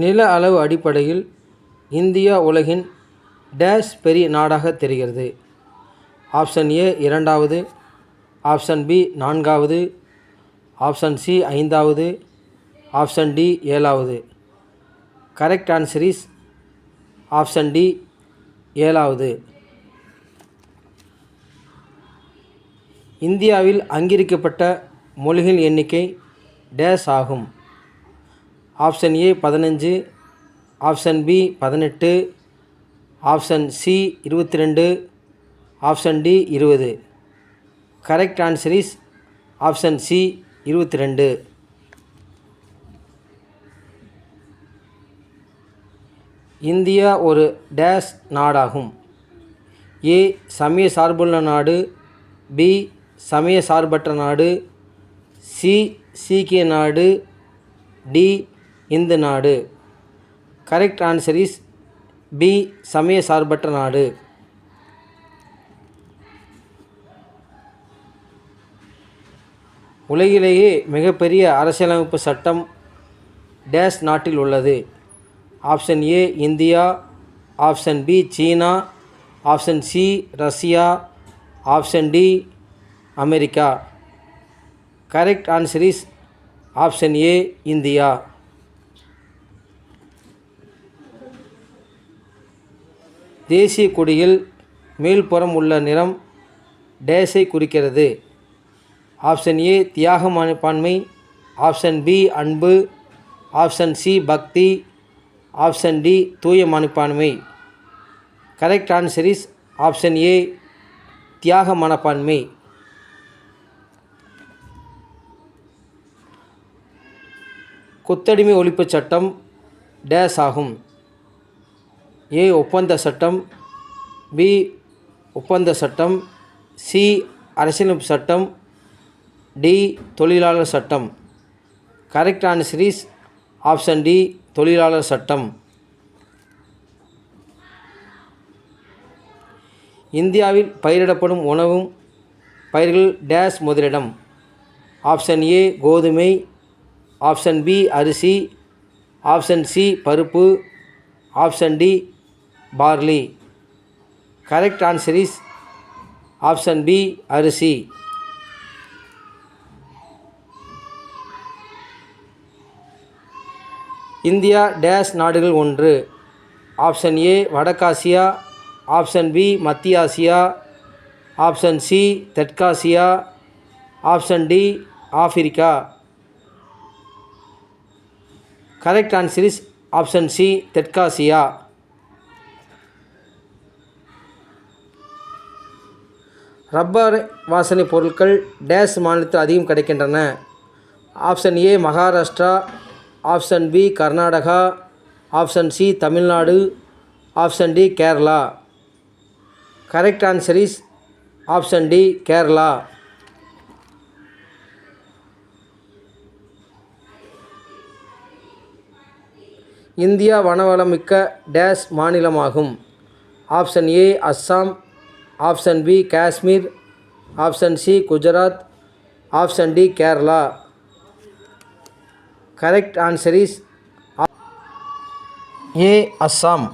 நில அளவு அடிப்படையில் இந்தியா உலகின் டேஷ் பெரிய நாடாக தெரிகிறது. ஆப்ஷன் ஏ இரண்டாவது ஆப்ஷன் பி நான்காவது ஆப்ஷன் சி ஐந்தாவது ஆப்ஷன் டி ஏழாவது. Correct answer is option D ஏழாவது. இந்தியாவில் அங்கீகரிக்கப்பட்ட மொழிகள் எண்ணிக்கை டேஷ் ஆகும். ஆப்ஷன் ஏ பதினஞ்சு ஆப்ஷன் பி பதினெட்டு ஆப்ஷன் சி இருபத்தி ரெண்டு ஆப்ஷன் டி இருபது. Correct answer is option C இருபத்தி ரெண்டு இந்தியா ஒரு டேஷ் நாடாகும். ஏ சமய சார்புள்ள நாடு. பி சமய சார்பற்ற நாடு. சி சீக்கிய நாடு. டி இந்து நாடு. கரெக்ட் ஆன்சர் இஸ் பி சமய சார்பற்ற நாடு. உலகிலேயே மிகப்பெரிய அரசியலமைப்பு சட்டம் டேஷ் நாட்டில் உள்ளது. Option A India. Option B China. Option C Russia. Option D America. Correct answer is option A India. தேசிய கொடியில் மேல்புறம் உள்ள நிறம் டேஷை குறிக்கிறது. ஆப்ஷன் ஏ தியாக மனப்பான்மை. ஆப்ஷன் பி அன்பு. ஆப்ஷன் சி பக்தி. ஆப்ஷன் டி தூய மனப்பான்மை. Correct answer is option A தியாக மனப்பான்மை. கொத்தடிமை ஒழிப்புச் சட்டம் டேஸ் ஆகும். ஏ ஒப்பந்த சட்டம் பி ஒப்பந்த சட்டம் சி அரசியலமைப்பு சட்டம் டி தொழிலாளர் சட்டம். Correct answer is option D தொழிலாளர் சட்டம். இந்தியாவில் பயிரிடப்படும் உணவும் பயிர்கள் டேஷ் முதலிடம். ஆப்ஷன் ஏ கோதுமை ஆப்ஷன் பி அரிசி ஆப்ஷன் சி பருப்பு option D barley correct answer is option B அரிசி. இந்தியா டேஷ் நாடுகள் ஒன்று. ஆப்ஷன் ஏ வடக்காசியா. ஆப்ஷன் பி மத்திய ஆசியா ஆப்ஷன் சி தெற்காசியா. Option D Africa. Correct answer is option C தெற்காசியா. ரப்பர் வாசனை பொருட்கள் டேஸ் மாநிலத்தில் அதிகம் கிடைக்கின்றன. Option A Maharashtra. Option B Karnataka. Option C Tamil Nadu. Option D Kerala. Correct answer is option D Kerala. India வனவளமிக்க days மாநிலமாகும். Option A Assam. Option B Kashmir. Option C Gujarat. Option D Kerala. Correct answer is A Assam.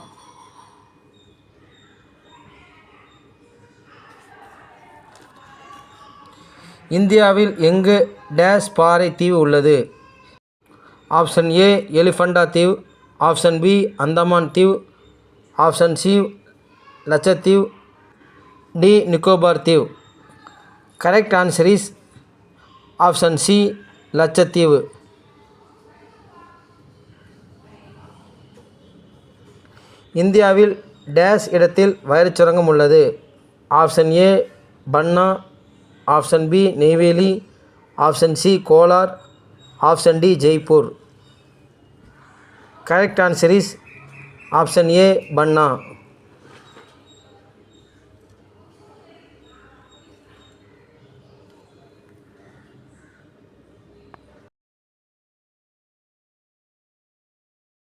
இந்தியாவில் எங்கு days பாறை தீவு உள்ளது? Option ஏ எலிஃபண்டா தீவு. Option B Andaman தீவு. Option C லட்சத்தீவு. D. Nicobar தீவு. Correct answer is option C லட்சத்தீவு. இந்தியாவில் டேஷ் இடத்தில் வைரச் சுரங்கம் உள்ளது. Option A Panna. Option B Neyveli. Option C Kolar. Option D Jaipur. Correct answer is option A Panna.